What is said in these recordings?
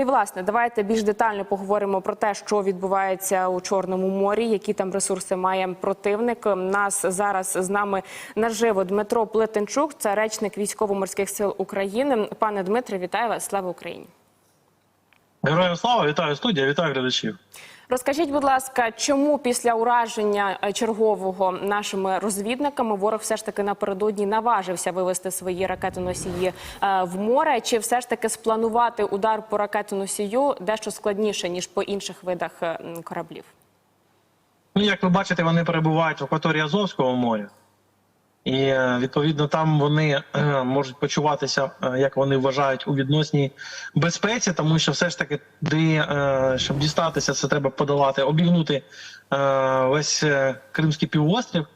І власне, давайте більш детально поговоримо про те, що відбувається у Чорному морі, які там ресурси має противник. Нас зараз з нами наживо Дмитро Плетенчук, це речник військово-морських сил України. Пане Дмитре, вітаю вас! Слава Україні! Героям слава, вітаю студія, вітаю глядачів. Розкажіть, будь ласка, чому після ураження е, чергового нашими розвідниками ворог все ж таки напередодні наважився вивести свої ракетоносії е, в море? Чи все ж таки спланувати удар по ракетоносію дещо складніше ніж по інших видах е, кораблів? Ну, як ви бачите, вони перебувають в акваторії Азовського моря, і е, відповідно там вони е, можуть почуватися, е, як вони вважають, у відносній безпеці, тому що все ж таки, де, щоб дістатися, це треба подолати, обігнути весь Кримський півострів.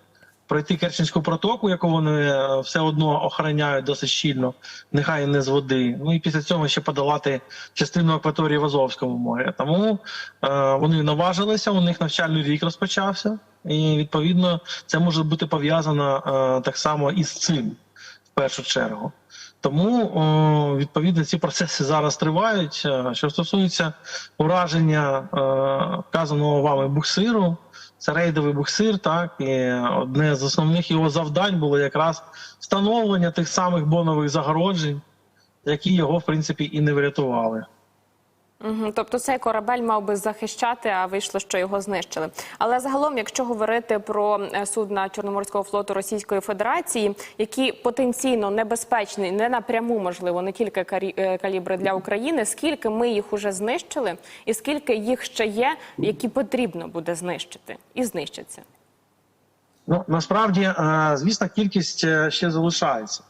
Пройти Керченську протоку, яку вони е, все одно охороняють досить щільно, нехай не з води. Ну і після цього ще подолати частину акваторії в Азовському морі. Тому е, вони наважилися, у них навчальний рік розпочався, і відповідно це може бути пов'язано е, так само із цим в першу чергу. Тому відповідно ці процеси зараз тривають. Е, Що стосується ураження е, вказаного вами буксиру, це рейдовий буксир, так і одне з основних його завдань було якраз встановлення тих самих бонових загороджень, які його в принципі і не врятували. Тобто цей корабель мав би захищати, а вийшло, що його знищили. Але загалом, якщо говорити про е, судна Чорноморського флоту Російської Федерації, які потенційно небезпечні, не напряму можливо, не тільки е, калібри для України, скільки ми їх уже знищили, і скільки їх ще є, які потрібно буде знищити, і знищаться. Ну насправді, е, звісно, кількість ще залишається.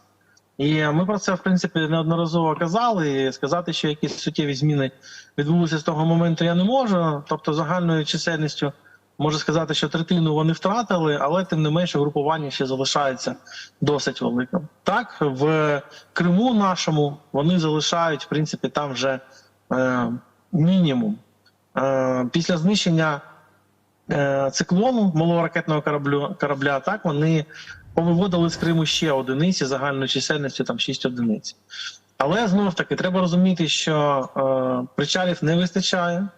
І ми про це в принципі неодноразово казали. І сказати, що якісь суттєві зміни відбулися з того моменту, я не можу. Тобто, загальною чисельністю можу сказати, що третину вони втратили, але тим не менше групування ще залишається досить великим. Так, в Криму нашому вони залишають в принципі там вже е, мінімум. Е, після знищення е, циклону малого ракетного кораблю корабля, так вони повиводили з Криму ще одиниці загальною чисельністю там 6 одиниць. Але знову ж таки треба розуміти, що е, причалів не вистачає.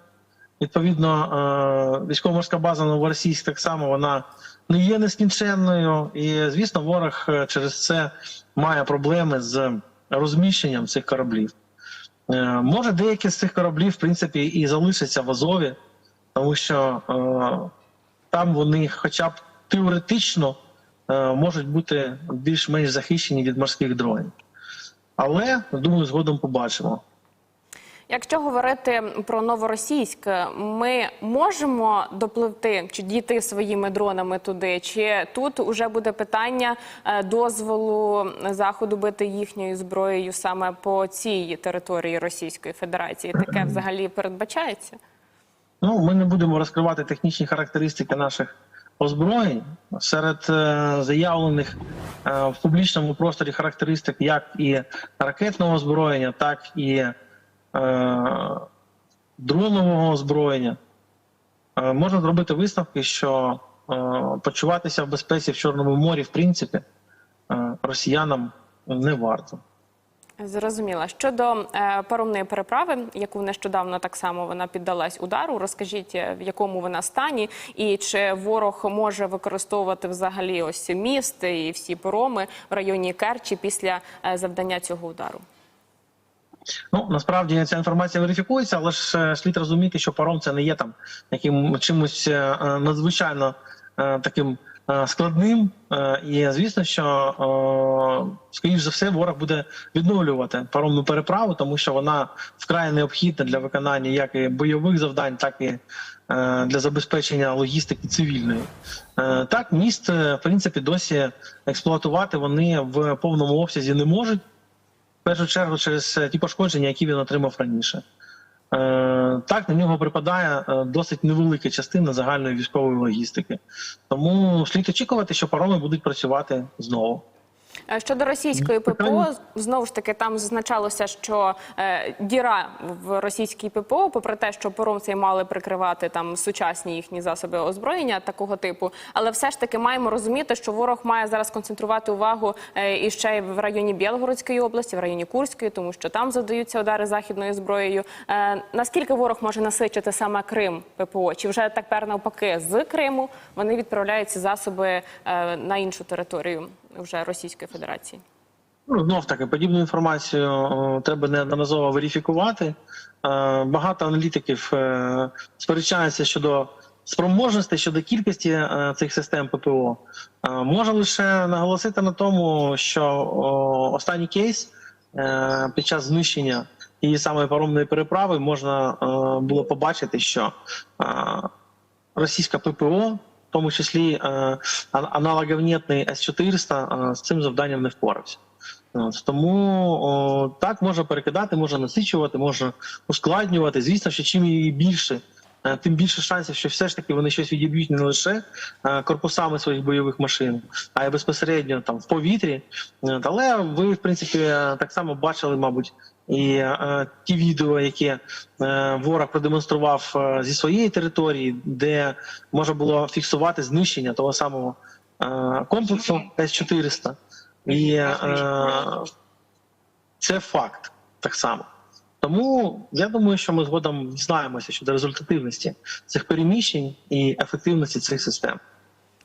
Відповідно, е, військово-морська база Новоросійськ так само вона не є нескінченною, і звісно, ворог е, через це має проблеми з розміщенням цих кораблів. Е, може, деякі з цих кораблів, в принципі, і залишаться в Азові, тому що е, там вони, хоча б теоретично, можуть бути більш-менш захищені від морських дронів. Але думаю, згодом побачимо. Якщо говорити про новоросійськ, ми можемо допливти чи дійти своїми дронами туди, чи тут вже буде питання е, дозволу заходу бити їхньою зброєю саме по цій території Російської Федерації? Таке взагалі передбачається? Ну, ми не будемо розкривати технічні характеристики наших озброєнь серед е, заявлених е, в публічному просторі характеристик як і ракетного озброєння, так і е, дронового озброєння. Можна зробити висновки, що почуватися в безпеці в Чорному морі, в принципі, росіянам не варто. Зрозуміла. Щодо е, паромної переправи, яку нещодавно так само вона піддалась удару, розкажіть, е, в якому вона стані, і чи ворог може використовувати взагалі ось міст і всі пароми в районі Керчі після е, завдання цього удару? Ну насправді ця інформація верифікується, але ж е, слід розуміти, що паром це не є там яким чимось е, надзвичайно таким складним. Е, І звісно, що е, скоріш за все ворог буде відновлювати паромну переправу, тому що вона вкрай необхідна для виконання як і бойових завдань, так і е, для забезпечення логістики цивільної. Е, Так, міст е, в принципі досі експлуатувати вони в повному обсязі не можуть в першу чергу через е, ті пошкодження, які він отримав раніше. Е, так, на нього припадає е, досить невелика частина загальної військової логістики. Тому слід очікувати, що пароми будуть працювати знову. Е, Щодо російської ППО, знову ж таки там зазначалося, що е, діра в російській ППО, попри те, що пором цей мали прикривати там сучасні їхні засоби озброєння такого типу, але все ж таки маємо розуміти, що ворог має зараз концентрувати увагу е, і ще й в районі Білгородської області, в районі Курської, тому що там завдаються удари західною зброєю. Е, наскільки ворог може насичити саме Крим ППО? Чи вже тепер навпаки з Криму вони відправляють ці засоби е, на іншу територію вже Російської Федерації? Ну, знов таки, подібну інформацію о, треба неодноразово верифікувати. Е, Багато аналітиків е, сперечаються щодо спроможності, щодо кількості е, цих систем ППО. Е, Можу лише наголосити на тому, що о, останній кейс е, під час знищення тієї самої паромної переправи можна е, було побачити, що е, російська ППО, в тому числі е, а- аналоговнітний С-400, е, з цим завданням не впорався. Тому так можна перекидати, можна насичувати, можна ускладнювати. Звісно, що чим її більше, е, тим більше шансів, що все ж таки вони щось відіб'ють не лише корпусами своїх бойових машин, а й безпосередньо там в повітрі. Але ви, в принципі, так само бачили, мабуть, і е, ті відео, які е, ворог продемонстрував е, зі своєї території, де можна було фіксувати знищення того самого е, комплексу С-400. І е, це факт так само. Тому я думаю, що ми згодом дізнаємося щодо результативності цих переміщень і ефективності цих систем.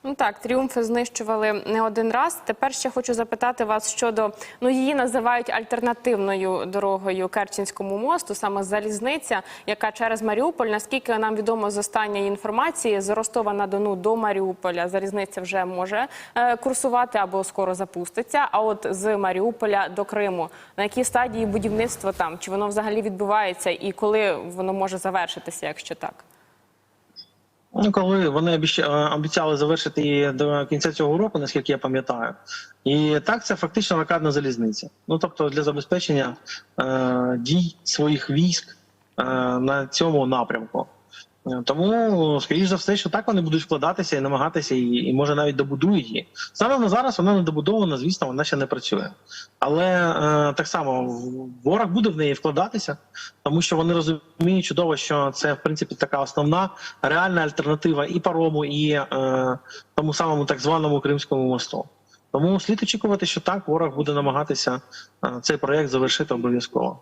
Ну так, тріумфи знищували не один раз. Тепер ще хочу запитати вас щодо ну її називають альтернативною дорогою Керченському мосту, саме залізниця, яка через Маріуполь. Наскільки нам відомо з останньої інформації, з Ростова на Дону до Маріуполя залізниця вже може е, курсувати або скоро запуститься. А от з Маріуполя до Криму на якій стадії будівництва там чи воно взагалі відбувається, і коли воно може завершитися, якщо так? Ну, коли вони е, обіцяли завершити її до кінця цього року, наскільки я пам'ятаю, і так це фактично ракадна залізниця. Ну тобто для забезпечення е, дій своїх військ е, на цьому напрямку. Е, Тому, скоріш за все, що так вони будуть вкладатися і намагатися, і, і може навіть добудують її. Саме на зараз вона не добудована, звісно, вона ще не працює. Але е, так само ворог буде в неї вкладатися, тому що вони розуміють чудово, що це в принципі така основна реальна альтернатива і парому, і е, тому самому так званому Кримському мосту. Тому слід очікувати, що так ворог буде намагатися е, цей проект завершити обов'язково.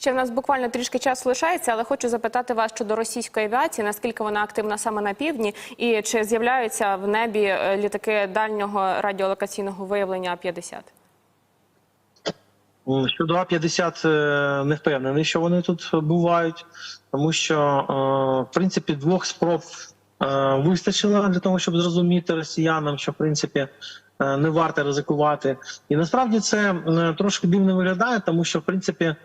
Ще в нас буквально трішки часу лишається, але хочу запитати вас щодо російської авіації, наскільки вона активна саме на півдні, і чи з'являються в небі е, літаки дальнього радіолокаційного виявлення А-50? Щодо А-50 е, не впевнений, що вони тут бувають, тому що е, в принципі двох спроб вистачило для того, щоб зрозуміти росіянам, що в принципі не варто ризикувати. І насправді це трошки дивно виглядає, тому що в принципі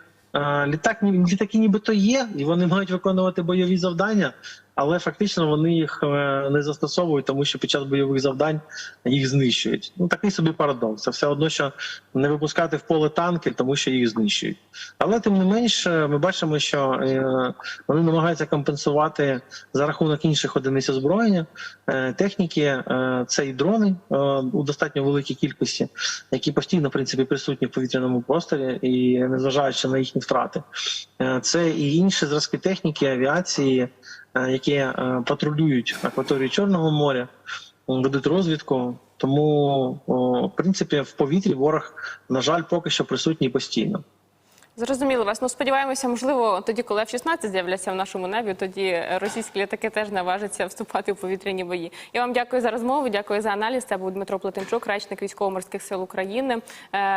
літак ні- літаки нібито є, і вони мають виконувати бойові завдання, але фактично вони їх е, не застосовують, тому що під час бойових завдань їх знищують. Ну такий собі парадокс. Це все одно, що не випускати в поле танки, тому що їх знищують. Але тим не менш, е, ми бачимо, що е, вони намагаються компенсувати за рахунок інших одиниць озброєння техніки. Це і дрони у достатньо великій кількості, які постійно в принципі присутні в повітряному просторі, і незважаючи на їхні втрати, це і інші зразки техніки, авіації, які е, патрулюють акваторію Чорного моря, ведуть розвідку. Тому, в принципі, в повітрі ворог, на жаль, поки що присутній постійно. Зрозуміло вас. Ну сподіваємося, можливо, тоді, коли F-16 з'являться в нашому небі, тоді е, російські літаки теж наважаться вступати в повітряні бої. Я вам дякую за розмову. Дякую за аналіз. Це був Дмитро Плетенчук, речник військово-морських сил України. Е,